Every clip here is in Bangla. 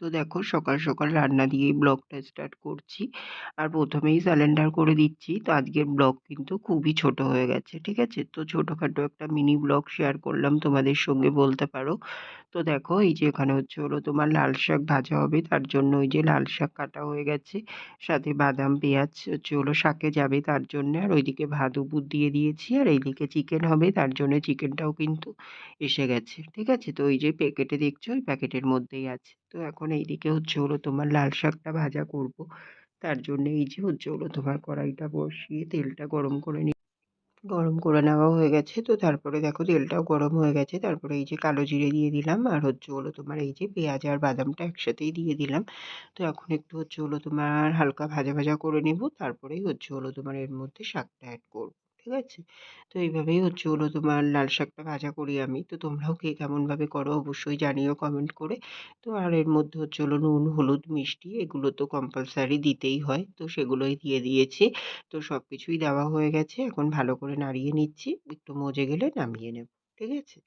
তো দেখো সকাল সকাল রান্না দিয়েই ব্লগটা স্টার্ট করছি। আর প্রথমেই স্যালেন্ডার করে দিচ্ছি। তো আজকের ব্লগ কিন্তু খুবই ছোট হয়ে গেছে, ঠিক আছে? তো ছোটোখাটো একটা মিনি ব্লগ শেয়ার করলাম, তোমাদের সঙ্গে বলতে পারো। তো দেখো, এই যে এখানে হচ্ছে হলো তোমার লাল শাক ভাজা হবে। তার জন্য ওই যে লাল শাক কাটা হয়ে গেছে। সাথে বাদাম, পেঁয়াজ হচ্ছে হলো শাকে যাবে তার জন্য। আর ওইদিকে ভাত উপর দিয়ে দিয়েছি। আর এইদিকে চিকেন হবে, তার জন্য চিকেনটাও কিন্তু এসে গেছে, ঠিক আছে? তো ওই যে প্যাকেটে দেখছ, ওই প্যাকেটের মধ্যেই আছে। তো এখন এইদিকে হচ্ছে হলো তোমার লাল শাকটা ভাজা করব। তার জন্য এই যে হচ্ছে হলো তোমার কড়াইটা বসিয়ে তেলটা গরম করে নি, গরম করে নেওয়া হয়ে গেছে। তো তারপরে দেখো তেলটাও গরম হয়ে গেছে। তারপরে এই যে কালো জিরে দিয়ে দিলাম আর হচ্ছে হলো তোমার এই যে পেঁয়াজ আর বাদামটা একসাথেই দিয়ে দিলাম। তো এখন একটু হচ্ছে হলো তোমার হালকা ভাজা ভাজা করে নেব। তারপরেই হচ্ছে হলো তোমার এর মধ্যে শাকটা অ্যাড করব। ঠিক আছে? তো এইভাবেই হচ্ছে হলো তোমার লাল শাকটা ভাজা করি আমি। তো তোমরাও কে কেমনভাবে করো অবশ্যই জানিও কমেন্ট করে। তো আর এর মধ্যে হচ্ছে হলো নুন, হলুদ, মিষ্টি এগুলো তো কম্পালসারি দিতেই হয়। তো সেগুলোই দিয়ে দিয়েছি। তো সব কিছুই দেওয়া হয়ে গেছে। এখন ভালো করে নাড়িয়ে নিচ্ছি। একটু মজে গেলে নামিয়ে নেব। ঠিক আছে?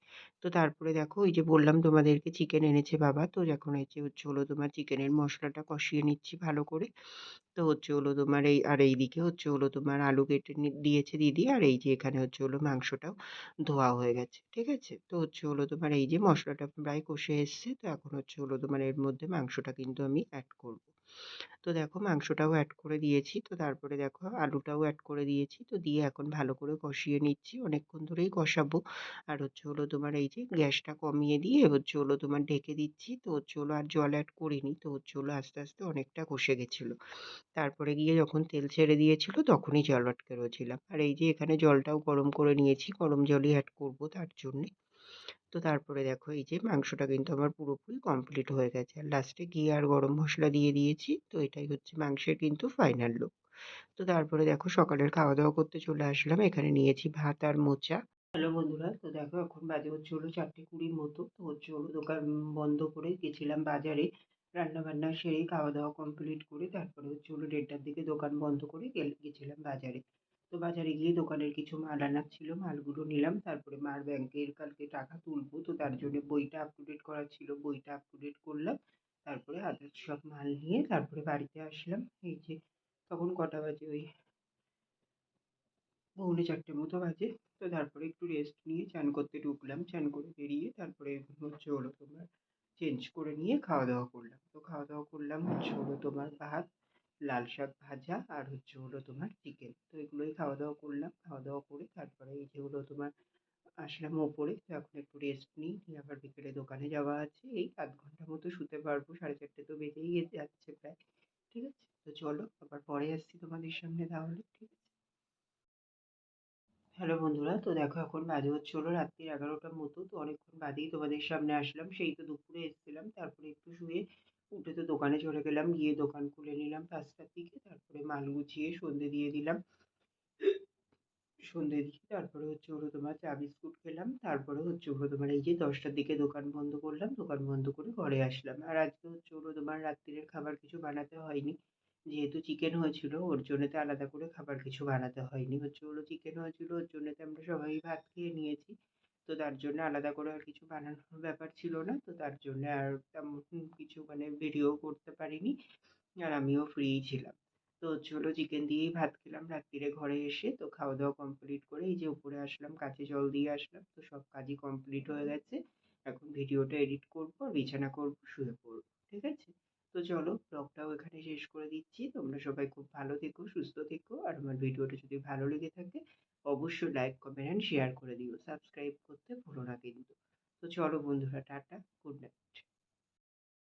তো তারপরে দেখো ওই যে বললাম তোমাদেরকে চিকেন এনেছে বাবা। তো এখন এই যে হচ্ছে হলো তোমার চিকেনের মশলাটা কষিয়ে নিচ্ছি ভালো করে। তো হচ্ছে হলো তোমার এই, আর এই দিকে হচ্ছে হলো তোমার আলু কেটে দিয়েছে দিদি। আর এই যে এখানে হচ্ছে হলো মাংসটাও ধোয়া হয়ে গেছে। ঠিক আছে? তো হচ্ছে হলো তোমার এই যে মশলাটা প্রায় কষে এসছে। তো এখন হচ্ছে হলো তোমার এর মধ্যে মাংসটা কিন্তু আমি অ্যাড করব। তো দেখো মাংসটাও অ্যাড করে দিয়েছি। তো তারপরে দেখো আলুটাও অ্যাড করে দিয়েছি। তো দিয়ে এখন ভালো করে কষিয়ে নিচ্ছি। অনেকক্ষণ ধরেই কষাবো। আর হচ্ছে হলো তোমার এই যে গ্যাসটা কমিয়ে দিয়ে হচ্ছে হলো তোমার ঢেকে দিচ্ছি। তো হচ্ছে হলো আর জল অ্যাড করিনি। তো হচ্ছে হলো আস্তে আস্তে অনেকটা কষে গেছিল। তারপরে গিয়ে যখন তেল ছেড়ে দিয়েছিল তখনই জল অ্যাড করেছিলাম আর এই যে এখানে জলটাও গরম করে নিয়েছি। গরম জলই অ্যাড করব তার জন্যে। তো তারপরে দেখো এই যে মাংসটা কিন্তু আমার পুরোপুরি কমপ্লিট হয়ে গেছে। আর লাস্টে ঘি আর গরম মশলা দিয়ে দিয়েছি। তো এটাই হচ্ছে মাংসের কিন্তু ফাইনাল লুক তো তারপরে দেখো সকালের খাওয়া দাওয়া করতে চলে আসলাম। এখানে নিয়েছি ভাত আর মোচা। হ্যালো বন্ধুরা, তো দেখো এখন বাজে হচ্ছে হলো চারটে কুড়ির মতো। তো হচ্ছে হলো দোকান বন্ধ করে গেছিলাম বাজারে। রান্না বান্না সেরে খাওয়া দাওয়া কমপ্লিট করে তারপরে হচ্ছে হলো দেড়টার দিকে দোকান বন্ধ করে গেছিলাম বাজারে। তো বাজারে গিয়ে দোকানের কিছু মাল আনার ছিল, মালগুলো নিলাম। তারপরে মার ব্যাংকের কালকে টাকা তুলবো, তো তার জন্য বইটা আপ টু করার ছিল। বইটা আপ টু করলাম, তারপরে আদার্স সব মাল নিয়ে তারপরে বাড়িতে আসলাম। এই যে তখন কটা বাজে ওই পৌনে চারটে মতো বাজে। তো তারপরে একটু রেস্ট নিয়ে চান করতে ঢুকলাম, চান করে বেরিয়ে তারপরে হচ্ছে হলো তোমার চেঞ্জ করে নিয়ে খাওয়া দাওয়া করলাম। তো খাওয়া দাওয়া করলাম হচ্ছে হলো তোমার ভাত লাল শাক ভাজা আর হচ্ছে হলো তোমার চিকেন তো এগুলোই খাওয়া দাওয়া করলাম খাওয়া দাওয়া করে তারপরে এই যে হলো তোমার আসলাম ওপরে, তো এখন একটু রেস্ট নিই। আবার বিকেলে দোকানে যাওয়া আছে। এই আধ ঘণ্টা মতো শুতে পারব, সাড়ে চারটে তো বেজেই যাচ্ছে প্রায়। ঠিক আছে? তো চলো, আবার পরে আসছি তোমাদের সামনে তাহলে, ঠিক আছে? হ্যালো বন্ধুরা, তো দেখো এখন বাজে হচ্ছে হলো রাত্রির এগারোটার মতো, তো অনেকক্ষণ বাদেই তোমাদের সামনে আসলাম। সেই তো দুপুরে এসেছিলাম, তারপরে একটু শুয়ে উঠে তো দোকানে চলে গেলাম, গিয়ে দোকান খুলে নিলাম পাঁচটার দিকে, তারপরে মাল গুছিয়ে সন্ধে দিয়ে দিলাম। সন্ধে দিয়ে তারপরে হচ্ছে হলো তোমার চা বিস্কুট খেলাম, তারপরে হচ্ছে হলো তোমার এই যে দশটার দিকে দোকান বন্ধ করলাম, দোকান বন্ধ করে ঘরে আসলাম। আর আজকে হচ্ছে হলো তোমার রাত্রিরের খাবার কিছু বানাতে হয়নি, যেহেতু চিকেন হয়েছিল, ওর জন্যতে আলাদা করে খাবার কিছু বানাতে হয়নি। হচ্ছে হলো চিকেন হয়েছিল, ওর জন্যতে আমরা সবাই ভাত খেয়ে নিয়েছি। তো তার জন্য আলাদা করে আর কিছু বানানোর ব্যাপার ছিল না। তো তার জন্য আর তেমন কিছু মানে ভিডিও করতে পারিনি। আর আমিও ফ্রিই ছিলাম। তো হলো চিকেন দিয়েই ভাত খেলাম রাত্রিরে ঘরে এসে। তো খাওয়া দাওয়া কমপ্লিট করে এই যে উপরে আসলাম কাছে জল দিয়ে আসলাম। তো সব কাজই কমপ্লিট হয়ে গেছে। এখন ভিডিওটা এডিট করব, বিছানা করব, শুয়ে পড়ব, ঠিক আছে? তো চলো ব্লগটাও এখানে শেষ করে দিচ্ছি। তোমরা সবাই খুব ভালো থেকো, সুস্থ থেকো। আর আমার ভিডিওটা যদি ভালো লেগে থাকে অবশ্যই লাইক কমেন্ট অ্যান্ড শেয়ার করে দিও। সাবস্ক্রাইব করতে ভুলো না কিন্তু। তো চলো বন্ধুরা, টাটা গুড নাইট